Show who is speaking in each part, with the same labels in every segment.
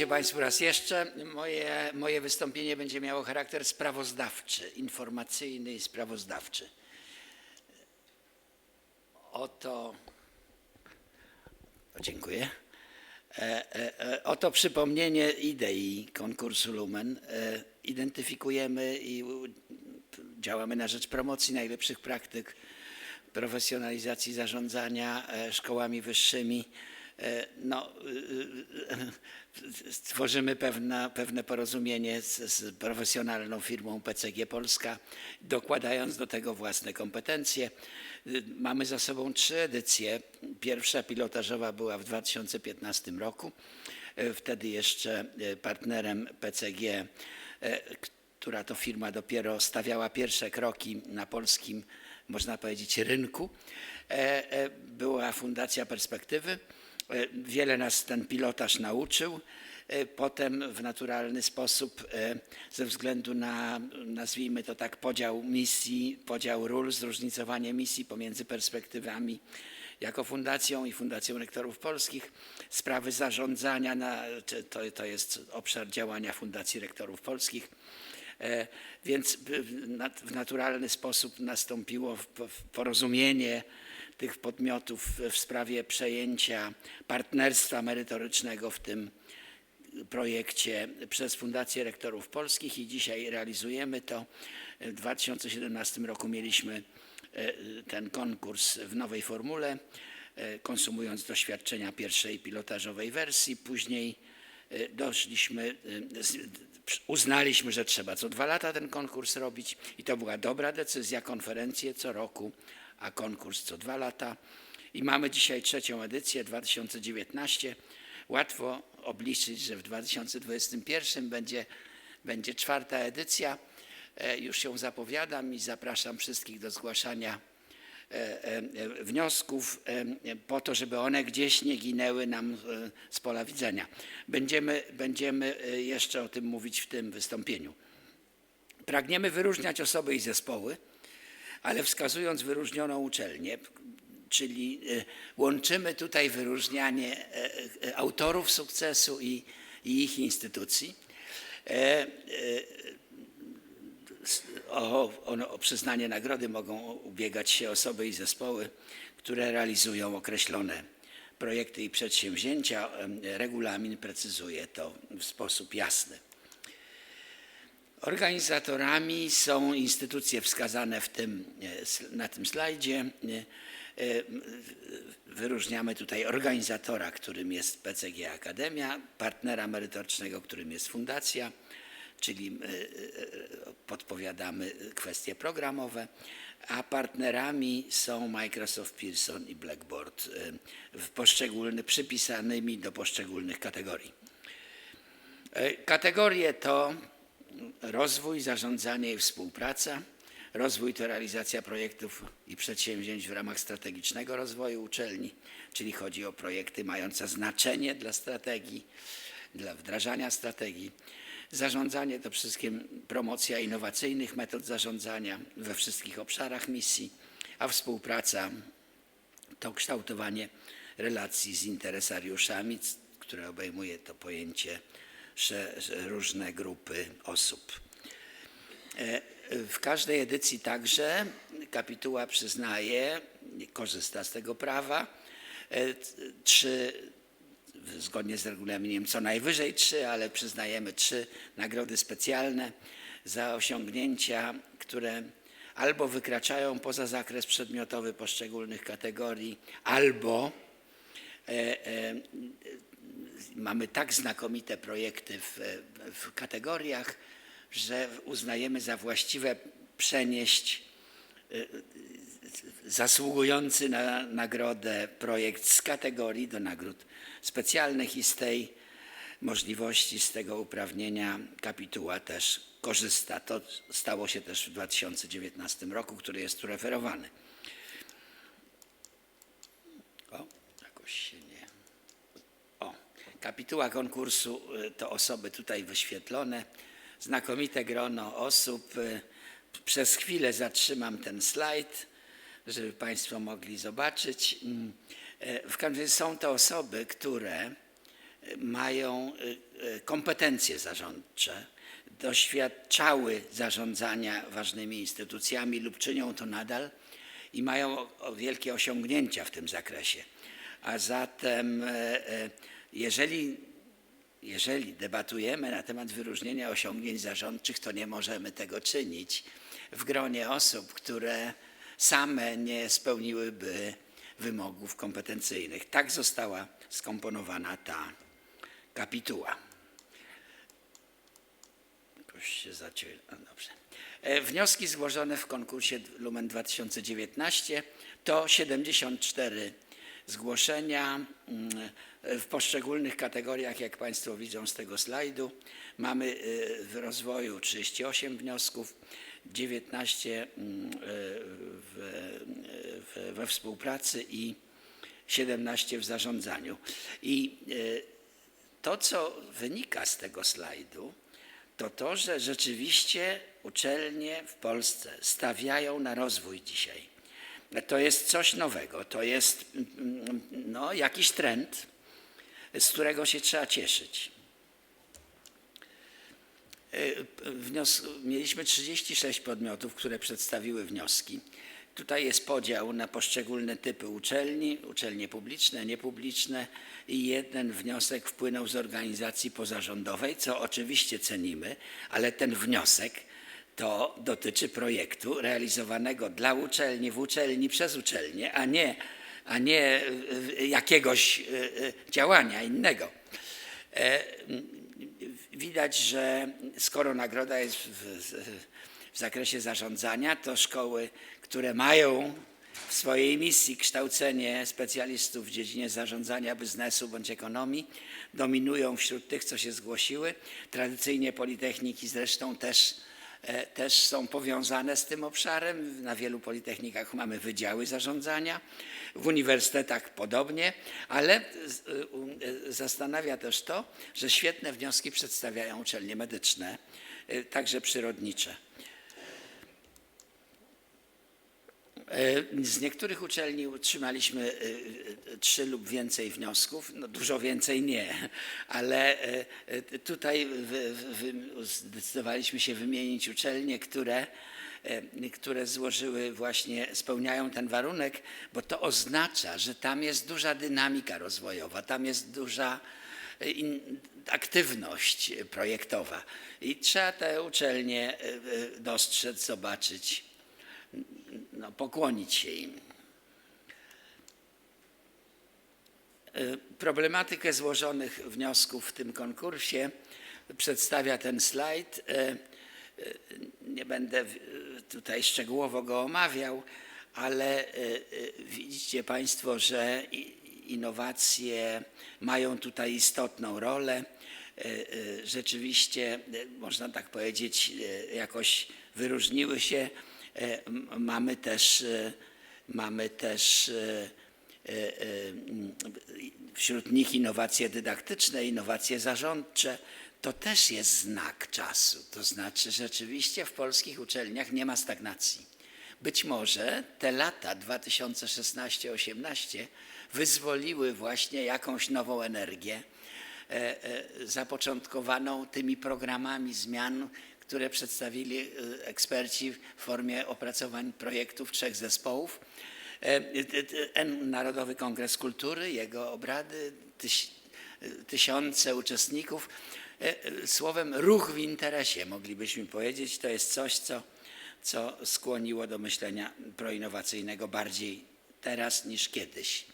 Speaker 1: Się Państwu raz jeszcze. Moje, moje wystąpienie będzie miało charakter sprawozdawczy, informacyjny i sprawozdawczy. Oto. Dziękuję. E, e, e, Oto przypomnienie idei konkursu Lumen. Identyfikujemy i działamy na rzecz promocji najlepszych praktyk profesjonalizacji zarządzania szkołami wyższymi. E, No, y, y, stworzymy pewne, pewne porozumienie z, z profesjonalną firmą PCG Polska, dokładając do tego własne kompetencje. Mamy za sobą trzy edycje. Pierwsza pilotażowa była w 2015 roku. E, Wtedy jeszcze e, partnerem PCG, e, która to firma dopiero stawiała pierwsze kroki na polskim, można powiedzieć, rynku, e, e, była Fundacja Perspektywy. E, Wiele nas ten pilotaż nauczył. E, Potem w naturalny sposób, e, ze względu na, nazwijmy to tak, podział misji, podział ról, zróżnicowanie misji pomiędzy perspektywami jako fundacją i Fundacją Rektorów Polskich, sprawy zarządzania, na, to, to jest obszar działania Fundacji Rektorów Polskich. Więc w- na- w naturalny sposób nastąpiło porozumienie tych podmiotów w sprawie przejęcia partnerstwa merytorycznego w tym projekcie przez Fundację Rektorów Polskich i dzisiaj realizujemy to. W 2017 roku mieliśmy e, ten konkurs w nowej formule, e, konsumując doświadczenia pierwszej pilotażowej wersji. Później e, doszliśmy, uznaliśmy, że trzeba co dwa lata ten konkurs robić i to była dobra decyzja. Konferencje co roku, a konkurs co dwa lata. I mamy dzisiaj trzecią edycję 2019. Łatwo obliczyć, że w 2021 będzie, będzie czwarta edycja. E, Już się zapowiadam i zapraszam wszystkich do zgłaszania e, e, wniosków po to, żeby one gdzieś nie ginęły nam z pola widzenia. Będziemy, będziemy jeszcze o tym mówić w tym wystąpieniu. Pragniemy wyróżniać osoby i zespoły, ale wskazując wyróżnioną uczelnię, czyli e, łączymy tutaj wyróżnianie e, e, autorów sukcesu i, i ich instytucji. E, O, o, o przyznanie nagrody mogą ubiegać się osoby i zespoły, które realizują określone projekty i przedsięwzięcia. Regulamin precyzuje to w sposób jasny. Organizatorami są instytucje wskazane w tym, e, na tym slajdzie. E, e, Wyróżniamy tutaj organizatora, którym jest PCG Akademia, partnera merytorycznego, którym jest fundacja, czyli podpowiadamy kwestie programowe, a partnerami są Microsoft, Pearson i Blackboard w poszczególnych, przypisanymi do poszczególnych kategorii. Kategorie to rozwój, zarządzanie i współpraca. Rozwój to realizacja projektów i przedsięwzięć w ramach strategicznego rozwoju uczelni, czyli chodzi o projekty mające znaczenie dla strategii, dla wdrażania strategii. Zarządzanie to wszystkim promocja innowacyjnych metod zarządzania we wszystkich obszarach misji, a współpraca to kształtowanie relacji z interesariuszami, które obejmuje to pojęcie że różne grupy osób. E, W każdej edycji także kapituła przyznaje, korzysta z tego prawa, e, trzy, zgodnie z regulaminem co najwyżej trzy, ale przyznajemy trzy nagrody specjalne za osiągnięcia, które albo wykraczają poza zakres przedmiotowy poszczególnych kategorii, albo e, mamy tak znakomite projekty w, w kategoriach, że uznajemy za właściwe przenieść e, zasługujący na nagrodę projekt z kategorii do nagród specjalnych i z tej możliwości, z tego uprawnienia kapituła też korzysta. To stało się też w 2019 roku, który jest tu referowany. O, jakoś się kapituła konkursu y, to osoby tutaj wyświetlone. Znakomite grono osób. Y, Przez chwilę zatrzymam ten slajd, żeby Państwo mogli zobaczyć. Mm, e, W każdym razie są to osoby, które mają kompetencje zarządcze, doświadczały zarządzania ważnymi instytucjami lub czynią to nadal i mają wielkie osiągnięcia w tym zakresie. A zatem, jeżeli, jeżeli debatujemy na temat wyróżnienia osiągnięć zarządczych, to nie możemy tego czynić w gronie osób, które same nie spełniłyby wymogów kompetencyjnych. Tak została skomponowana ta kapituła. Jakoś się zacięły. No dobrze. E, Wnioski złożone w konkursie Lumen 2019 to 74 zgłoszenia mm, w poszczególnych kategoriach, jak Państwo widzą z tego slajdu. Mamy y, w rozwoju 38 wniosków, 19 mm, y, w, w, we współpracy i 17 w zarządzaniu. I y, to, co wynika z tego slajdu, to to, że rzeczywiście uczelnie w Polsce stawiają na rozwój dzisiaj. To jest coś nowego, to jest no, jakiś trend, z którego się trzeba cieszyć. Y, Wnios- mieliśmy 36 podmiotów, które przedstawiły wnioski. Tutaj jest podział na poszczególne typy uczelni, uczelnie publiczne, niepubliczne i jeden wniosek wpłynął z organizacji pozarządowej, co oczywiście cenimy, ale ten wniosek to dotyczy projektu realizowanego dla uczelni, w uczelni, przez uczelnię, a nie, a nie y, jakiegoś y, y, działania innego. E, Widać, że skoro nagroda jest w, w, zakresie zarządzania, to szkoły, które mają w swojej misji kształcenie specjalistów w dziedzinie zarządzania biznesu bądź ekonomii, dominują wśród tych, co się zgłosiły. Tradycyjnie politechniki zresztą też, e, też są powiązane z tym obszarem. Na wielu politechnikach mamy wydziały zarządzania, w uniwersytetach podobnie, ale u- y, zastanawia też to, że świetne wnioski przedstawiają uczelnie medyczne, także przyrodnicze. Z niektórych uczelni utrzymaliśmy e, e, trzy lub więcej wniosków, no dużo więcej nie, ale e, e, tutaj zdecydowaliśmy się wymienić uczelnie, które, e, które złożyły właśnie, spełniają ten warunek, bo to oznacza, że tam jest duża dynamika rozwojowa, tam jest duża e, aktywność projektowa. I trzeba te uczelnie e, e, dostrzec, zobaczyć no, pokłonić się im. Y, Problematykę złożonych wniosków w tym konkursie przedstawia ten slajd. Y, y, Nie będę tutaj szczegółowo go omawiał, ale widzicie Państwo, że innowacje mają tutaj istotną rolę. Rzeczywiście, można tak powiedzieć, jakoś wyróżniły się. E, Mamy też, e, mamy też e, wśród nich innowacje dydaktyczne, innowacje zarządcze. To też jest znak czasu. To znaczy, rzeczywiście w polskich uczelniach nie ma stagnacji. Być może te lata 2016-18 wyzwoliły właśnie jakąś nową energię zapoczątkowaną tymi programami zmian, które przedstawili e, eksperci w formie opracowań projektów trzech zespołów. E, N- Narodowy Kongres Kultury, jego obrady, e, tysiące uczestników. E, e, Słowem ruch w interesie, moglibyśmy powiedzieć, to jest coś, co, co skłoniło do myślenia proinnowacyjnego bardziej teraz niż kiedyś.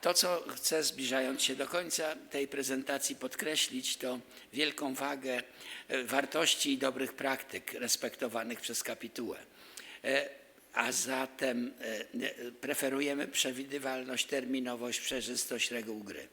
Speaker 1: To, co chcę zbliżając się do końca tej prezentacji podkreślić, to wielką wagę e, wartości i dobrych praktyk respektowanych przez kapitułę. E, A zatem e, preferujemy przewidywalność, terminowość, przejrzystość reguł gry,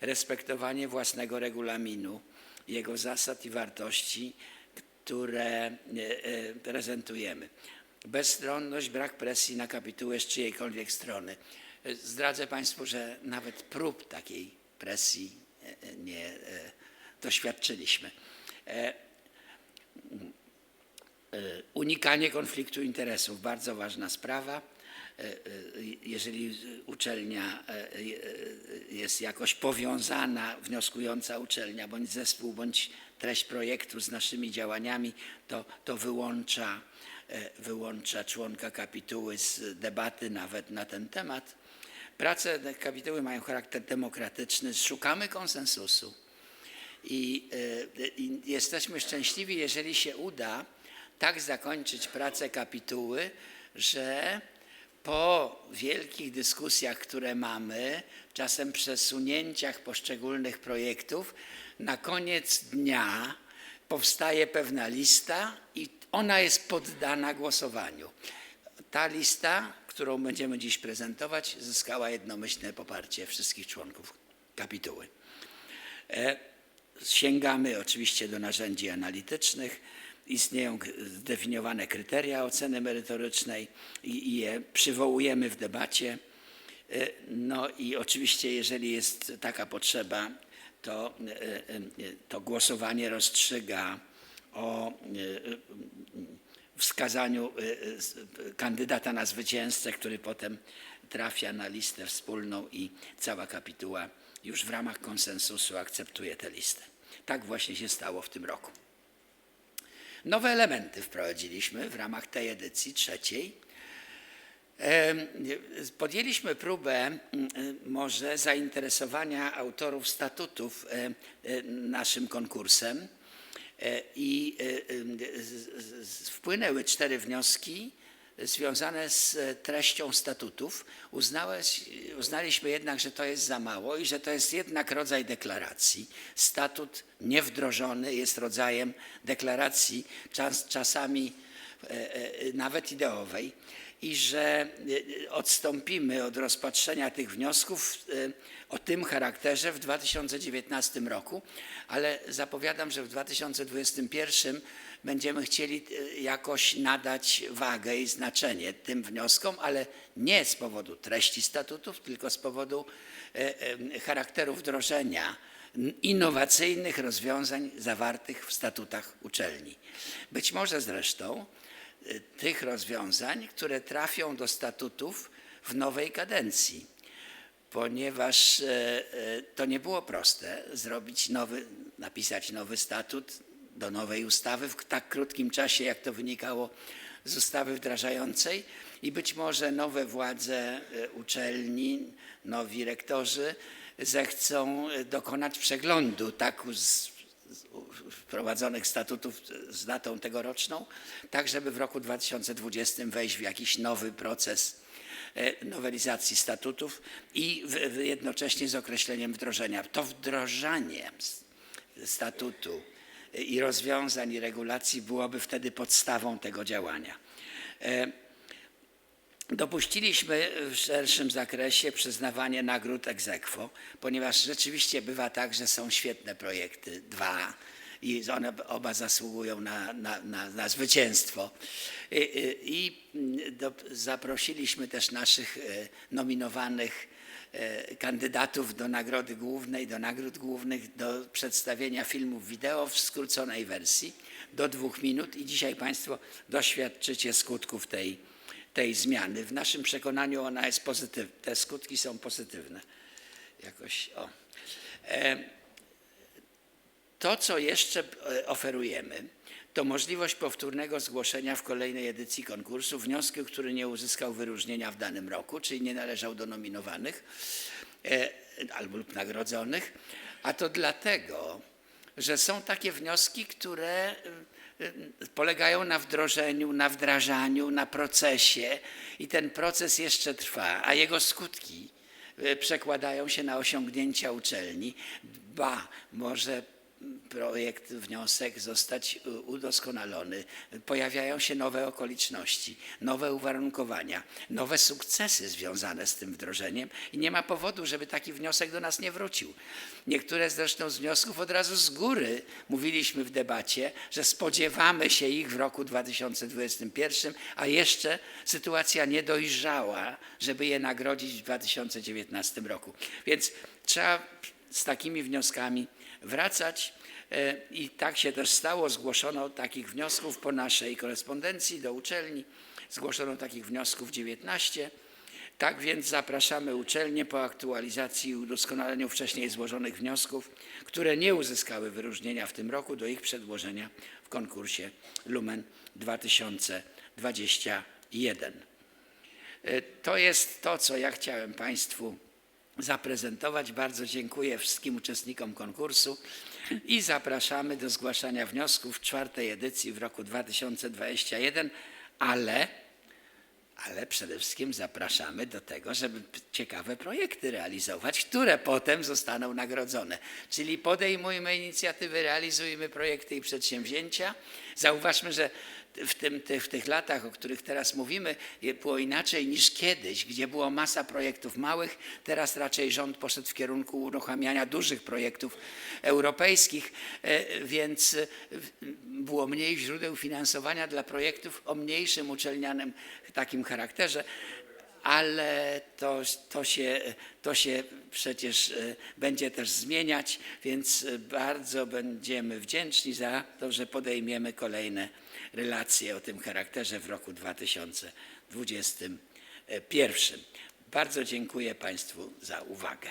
Speaker 1: respektowanie własnego regulaminu, jego zasad i wartości, które prezentujemy. Bezstronność, brak presji na kapitułę z czyjejkolwiek strony. Zdradzę Państwu, że nawet prób takiej presji e, e, nie e, doświadczyliśmy. Unikanie konfliktu interesów, bardzo ważna sprawa. jeżeli uczelnia jest jakoś powiązana, wnioskująca uczelnia, bądź zespół, bądź treść projektu z naszymi działaniami, to, to wyłącza, wyłącza członka kapituły z debaty nawet na ten temat. Prace kapituły mają charakter demokratyczny, szukamy konsensusu. I, e, I jesteśmy szczęśliwi, jeżeli się uda tak zakończyć pracę kapituły, że po wielkich dyskusjach, które mamy, czasem przesunięciach poszczególnych projektów, na koniec dnia powstaje pewna lista i ona jest poddana głosowaniu. Ta lista, którą będziemy dziś prezentować, zyskała jednomyślne poparcie wszystkich członków kapituły. E, Sięgamy oczywiście do narzędzi analitycznych. Istnieją zdefiniowane kryteria oceny merytorycznej i je przywołujemy w debacie. E, No i oczywiście, jeżeli jest taka potrzeba, to, e, to głosowanie rozstrzyga o wskazaniu e, e, s- kandydata na zwycięzcę, który potem trafia na listę wspólną i cała kapituła już w ramach konsensusu akceptuje tę listę. Tak właśnie się stało w tym roku. Nowe elementy wprowadziliśmy w ramach tej edycji trzeciej. Podjęliśmy próbę może zainteresowania autorów statutów e, e, naszym konkursem i e, z- z- wpłynęły cztery wnioski związane z e, treścią statutów. Uznaliśmy jednak, że to jest za mało i że to jest jednak rodzaj deklaracji. Statut niewdrożony jest rodzajem deklaracji, czas, czasami e, e, nawet ideowej i że e, odstąpimy od rozpatrzenia tych wniosków e, o tym charakterze w 2019 roku, ale zapowiadam, że w 2021 będziemy chcieli e, jakoś nadać wagę i znaczenie tym wnioskom, ale nie z powodu treści statutów, tylko z powodu charakteru wdrożenia innowacyjnych rozwiązań zawartych w statutach uczelni. Być może zresztą tych rozwiązań, które trafią do statutów w nowej kadencji, ponieważ e, e, to nie było proste zrobić nowy, napisać nowy statut do nowej ustawy w tak krótkim czasie, jak to wynikało z ustawy wdrażającej. I być może nowe władze e, uczelni, nowi rektorzy zechcą dokonać przeglądu tak wprowadzonych statutów z datą tegoroczną, tak żeby w roku 2020 wejść w jakiś nowy proces e, nowelizacji statutów i jednocześnie z określeniem wdrożenia. To wdrożenie statutu i rozwiązań i regulacji byłoby wtedy podstawą tego działania. Dopuściliśmy w szerszym zakresie przyznawanie nagród ex aequo, ponieważ rzeczywiście bywa tak, że są świetne projekty, dwa, i one oba zasługują na, na, na, na zwycięstwo. I, i, i do, zaprosiliśmy też naszych e, nominowanych e, kandydatów do nagrody głównej, do nagród głównych, do przedstawienia filmów wideo w skróconej wersji do dwóch minut i dzisiaj Państwo doświadczycie skutków tej, tej zmiany. W naszym przekonaniu ona jest pozytywna, te skutki są pozytywne. Jakoś, o. E, to, co jeszcze e, oferujemy, to możliwość powtórnego zgłoszenia w kolejnej edycji konkursu wniosku, który nie uzyskał wyróżnienia w danym roku, czyli nie należał do nominowanych e, albo lub nagrodzonych, a to dlatego, że są takie wnioski, które polegają na wdrożeniu, na wdrażaniu, na procesie i ten proces jeszcze trwa, a jego skutki e, przekładają się na osiągnięcia uczelni. Ba, może projekt, wniosek zostać u- udoskonalony. Pojawiają się nowe okoliczności, nowe uwarunkowania, nowe sukcesy związane z tym wdrożeniem i nie ma powodu, żeby taki wniosek do nas nie wrócił. Niektóre zresztą z wniosków od razu z góry mówiliśmy w debacie, że spodziewamy się ich w roku 2021, a jeszcze sytuacja nie dojrzała, żeby je nagrodzić w 2019 roku. Więc trzeba z takimi wnioskami wracać. E, I tak się też stało. Zgłoszono takich wniosków po naszej korespondencji do uczelni. Zgłoszono takich wniosków 19. Tak więc zapraszamy uczelnie po aktualizacji i udoskonaleniu wcześniej złożonych wniosków, które nie uzyskały wyróżnienia w tym roku, do ich przedłożenia w konkursie Lumen 2021. E, To jest to, co ja chciałem Państwu zaprezentować. Bardzo dziękuję wszystkim uczestnikom konkursu i zapraszamy do zgłaszania wniosków czwartej edycji w roku 2021, ale, ale przede wszystkim zapraszamy do tego, żeby ciekawe projekty realizować, które potem zostaną nagrodzone. Czyli podejmujmy inicjatywy, realizujmy projekty i przedsięwzięcia. Zauważmy, że w, tym, ty- w tych latach, o których teraz mówimy, było inaczej niż kiedyś, gdzie było masa projektów małych. Teraz raczej rząd poszedł w kierunku uruchamiania dużych projektów europejskich, e, więc e, było mniej źródeł finansowania dla projektów o mniejszym uczelnianym takim charakterze. Ale to, to, się, to się przecież e, będzie też zmieniać, więc bardzo będziemy wdzięczni za to, że podejmiemy kolejne relacje o tym charakterze w roku 2021. Bardzo dziękuję Państwu za uwagę.